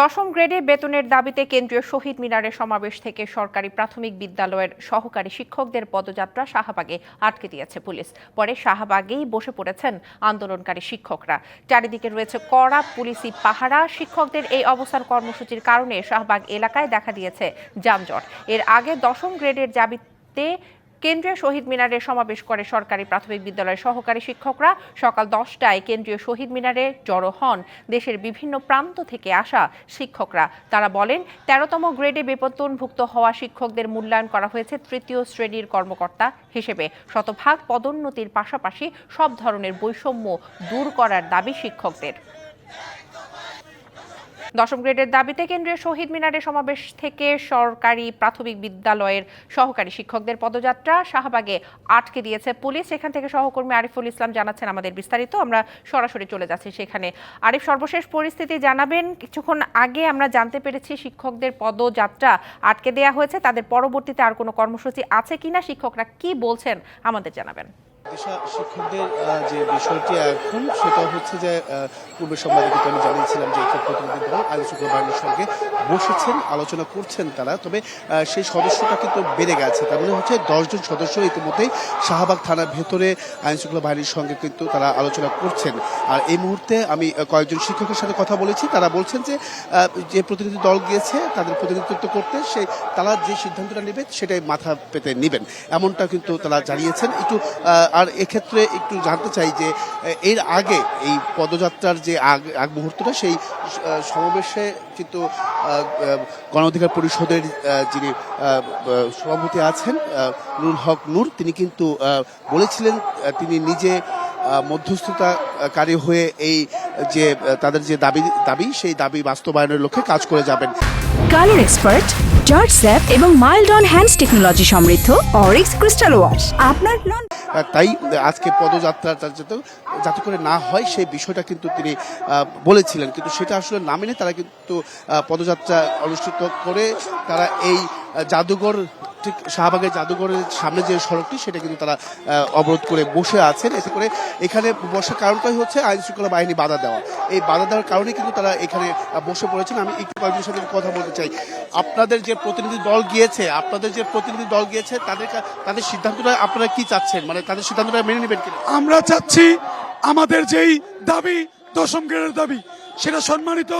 দশম গ্রেডে বেতনের দাবিতে কেন্দ্রীয় শহীদ মিনারের সমাবেশ থেকে সরকারি প্রাথমিক বিদ্যালয়ের সহকারী শিক্ষকদের পদযাত্রা শাহবাগে আটকে দিয়েছে পুলিশ। পরে শাহবাগেই বসে পড়েছেন আন্দোলনকারী শিক্ষকরা। চারিদিকে রয়েছে কড়া পুলিশি পাহারা। শিক্ষকদের এই অবস্থান কর্মসূচির কারণে শাহবাগ এলাকায় দেখা দিয়েছে যানজট। এর আগে দশম গ্রেডের দাবিতে কেন্দ্রীয় শহীদ মিনারে সমাবেশ করে সরকারি প্রাথমিক বিদ্যালয়ের সহকারী শিক্ষকরা। সকাল দশটায় কেন্দ্রীয় শহীদ মিনারে জড়ো হন। দেশের বিভিন্ন প্রান্ত থেকে আসা শিক্ষকরা। তারা বলেন, তেরোতম গ্রেডে বেতনভুক্ত হওয়া শিক্ষকদের মূল্যায়ন করা হয়েছে তৃতীয় শ্রেণির কর্মকর্তা হিসেবে। শতভাগ পদোন্নতির পাশাপাশি সব ধরনের বৈষম্য দূর করার দাবি শিক্ষকদের। দশম গ্রেডের দাবিতে কেন্দ্রীয় শহীদ মিনারে সমাবেশ থেকে সরকারি প্রাথমিক বিদ্যালয়ের সহকারী শিক্ষকদের পদযাত্রা শাহবাগে আটকে দিয়েছে পুলিশ। সেখান থেকে সহকর্মী আরিফুল ইসলাম জানাচ্ছেন আমাদের বিস্তারিত। আমরা সরাসরি চলে যাচ্ছি সেখানে। আরিফ, সর্বশেষ পরিস্থিতি জানাবেন। কিছুক্ষণ আগে আমরা জানতে পেরেছি শিক্ষকদের পদযাত্রা আটকে দেওয়া হয়েছে। তাদের পরবর্তীতে আর কোনো কর্মসূচি আছে কিনা? শিক্ষকরা কি বলছেন আমাদের জানাবেন। শিক্ষকদের যে বিষয়টি এখন, সেটা হচ্ছে যে পূর্বের সম্বাদে কিন্তু আমি জানিয়েছিলাম যে এখানে প্রতিনিধি দল শৃঙ্খলা বাহিনীর সঙ্গে বসেছেন, আলোচনা করছেন তারা। তবে সেই সদস্যটা কিন্তু বেড়ে গেছে। তার মানে হচ্ছে দশজন সদস্য ইতিমধ্যেই শাহবাগ থানার ভেতরে আইন শৃঙ্খলা বাহিনীর সঙ্গে কিন্তু তারা আলোচনা করছেন। আর এই মুহূর্তে আমি কয়েকজন শিক্ষকের সাথে কথা বলেছি। তারা বলছেন যে যে প্রতিনিধি দল গিয়েছে, তাদের প্রতিনিধিত্ব করতে, সে, তারা যে সিদ্ধান্তটা নেবে, সেটাই মাথা পেতে নেবেন। এমনটা কিন্তু তারা জানিয়েছেন। একটু আর এক্ষেত্রে একটু জানতে চাই যে এর আগে এই পদযাত্রার যে আগ আগ মুহূর্তটা সেই সমাবেশে কিন্তু আহ, আহ, গণ অধিকার পরিষদের যিনি সভাপতি আছেন নুরুল হক নূর তিনি কিন্তু বলেছিলেন তিনি নিজে মধ্যস্থতাকারী হয়ে এই যে তাদের যে দাবি দাবি সেই দাবি বাস্তবায়নের লক্ষ্যে কাজ করে যাবেন। কালার এক্সপার্ট জর্জ স্যাপ এবং মাইল্ড অন হ্যান্ডস টেকনোলজি সমৃদ্ধ অরিক্স ক্রিস্টাল ওয়াশ। আপনার লন তাই, আজকে পদযাত্রাটা যাতে যাতে করে না হয়, সেই বিষয়টা কিন্তু তিনি বলেছিলেন। কিন্তু সেটা আসলে না মেনে তারা কিন্তু পদযাত্রা অনুষ্ঠিত করে তারা এই জাদুঘর ঠিক শাহবাগের জাদুঘরের সামনে যে সড়কটি, সেটা কিন্তু তারা অবরোধ করে বসে আছেন। এতে করে এখানে বসার কারণটাই হচ্ছে আইন শৃঙ্খলা বাহিনী বাধা দেওয়া। এই বাধা দেওয়ার কারণে কিন্তু তারা এখানে বসে পড়েছেন। আমি একটু কয়েকজনের সাথে কথা বলতে চাই। আপনাদের যে প্রতিনিধি দল গিয়েছে, আপনাদের যে প্রতিনিধি দল গিয়েছে, তাদের তাদের সিদ্ধান্তটা আপনারা কি চাচ্ছেন? মানে তাদের সিদ্ধান্তটা মেনে নেবেন কিনা? আমরা চাচ্ছি আমাদের যেই দাবি, দশম গ্রেডের দাবি, সেটা সম্মানিত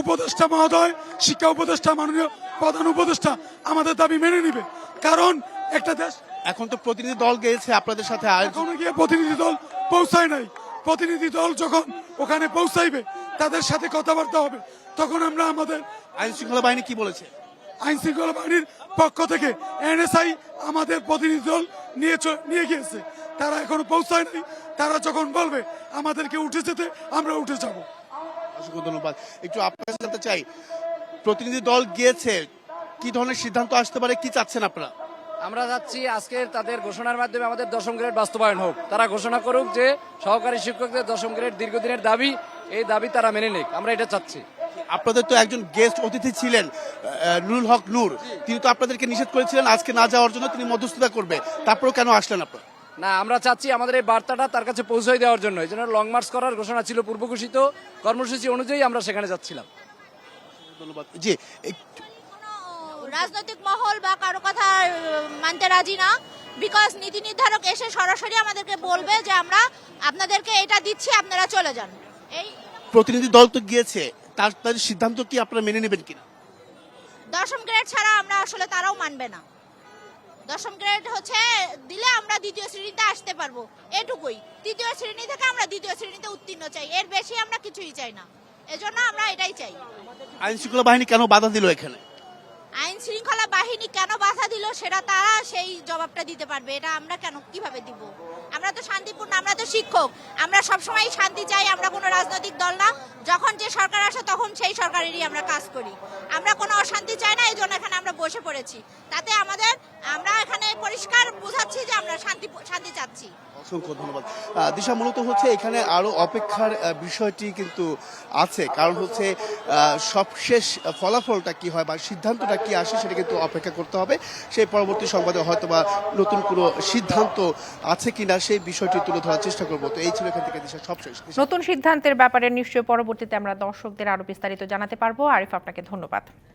উপদেষ্টা মহোদয়, শিক্ষা উপদেষ্টা, মাননীয় প্রধান উপদেষ্টা আমাদের দাবি মেনে নিবে। কারণ একটা দেশ এখন তো প্রতিনিধি দল গিয়েছে আপনাদের সাথে এখনও গিয়ে প্রতিনিধি দল পৌঁছায় নাই। প্রতিনিধি দল যখন ওখানে পৌঁছাইবে তাদের সাথে কথাবার্তা হবে। তখন আমরা আমাদের আইন শৃঙ্খলা বাহিনী কি বলেছে? আইন শৃঙ্খলা বাহিনীর পক্ষ থেকে এনএসআই আমাদের প্রতিনিধি দল নিয়ে নিয়ে গিয়েছে। তারা এখনও পৌঁছায় নাই। তারা যখন বলবে আমাদেরকে উঠে যেতে আমরা উঠে যাব। অসংখ্য ধন্যবাদ। একটু আপনার জানতে চাই প্রতিনিধি দল গিয়েছে কি ধরনের সিদ্ধান্ত আসতে পারে? কি চাচ্ছেন আপনারা? আমরা যাচ্ছি আজকের তাদের ঘোষণার মাধ্যমে আমাদের দশম গ্রেড বাস্তবায়ন হোক। তারা ঘোষণা করুক যে সহকারী শিক্ষকদের দশম গ্রেড দীর্ঘদিনের দাবি এই দাবি তারা মেনে নিক। আমরা এটা চাচ্ছি। আপনাদের তো একজন গেস্ট অতিথি ছিলেন নুরুল হক নূর। তিনি তো আপনাদেরকে নিষেধ করেছিলেন আজকে না যাওয়ার জন্য তিনি মধ্যস্থতা করবে। তারপরেও কেন আসলেন আপনারা? না আমরা চাচ্ছি আমাদের এই বার্তাটা তার কাছে পৌঁছে দেওয়ার জন্য। এই জন্য লং মার্চ করার ঘোষণা ছিল পূর্ব ঘোষিত কর্মসূচি অনুযায়ী আমরা সেখানে যাচ্ছিলাম। ধন্যবাদ। জি রাজনৈতিক মহল বা কারও কথা মানতে রাজি না। বিকজ নীতি নির্ধারক এসে সরাসরি আমাদেরকে বলবে যে আমরা আপনাদেরকে এটা দিচ্ছি আপনারা চলে যান। এই প্রতিনিধি দল তো গিয়েছে তার তাদের সিদ্ধান্ত কি আপনারা মেনে নেবেন কিনা? দশম গ্রেড ছাড়া আমরা আসলে তারাও মানবে না। দশম গ্রেড হচ্ছে দিলে আমরা দ্বিতীয় শ্রেণীতে আসতে পারব এটুকুই। তৃতীয় শ্রেণি থেকে আমরা দ্বিতীয় শ্রেণীতে উত্তীর্ণ চাই এর বেশি আমরা কিছুই চাই না। এজন্য আমরা এটাই চাই। আইন শৃঙ্খলা বাহিনী কেন বাধা দিল এখানে? আইন শৃঙ্খলা বাহিনী কেন বাধা দিল, সেটা তারা সেই জবাবটা দিতে পারবে। এটা আমরা কেন, কীভাবে দিব? আমরা তো শান্তিপূর্ণ, আমরা তো শিক্ষক। আমরা সবসময় শান্তি চাই, আমরা কোনো রাজনৈতিক দল না। যখন যে সরকার আসে, তখন সেই সরকারেরই আমরা কাজ করি। আমরা কোনো অশান্তি চাই না এই জন্য এখানে আমরা বসে পড়েছি। তাতে আমাদের, আমরা এখানে পরিষ্কার বোঝাচ্ছি যে আমরা শান্তি শান্তি চাচ্ছি। অসংখ্য ধন্যবাদ। দিশা, মূলত হচ্ছে এখানে আরও অপেক্ষার বিষয়টি কিন্তু আছে। কারণ হচ্ছে সবশেষ ফলাফলটা কি হয় বা সিদ্ধান্তটা কি আসে সেটা কিন্তু অপেক্ষা করতে হবে। সেই পরবর্তী সংবাদে হয়তো বা নতুন কোনো সিদ্ধান্ত আছে কিনা সেই বিষয়টি তুলে ধরার চেষ্টা করব। তো এই ছিল এখান থেকে দিশা। নতুন সিদ্ধান্তের ব্যাপারে নিশ্চয়ই পরবর্তীতে আমরা দর্শকদের আরও বিস্তারিত জানাতে পারব আরিফ, আপনাকে ধন্যবাদ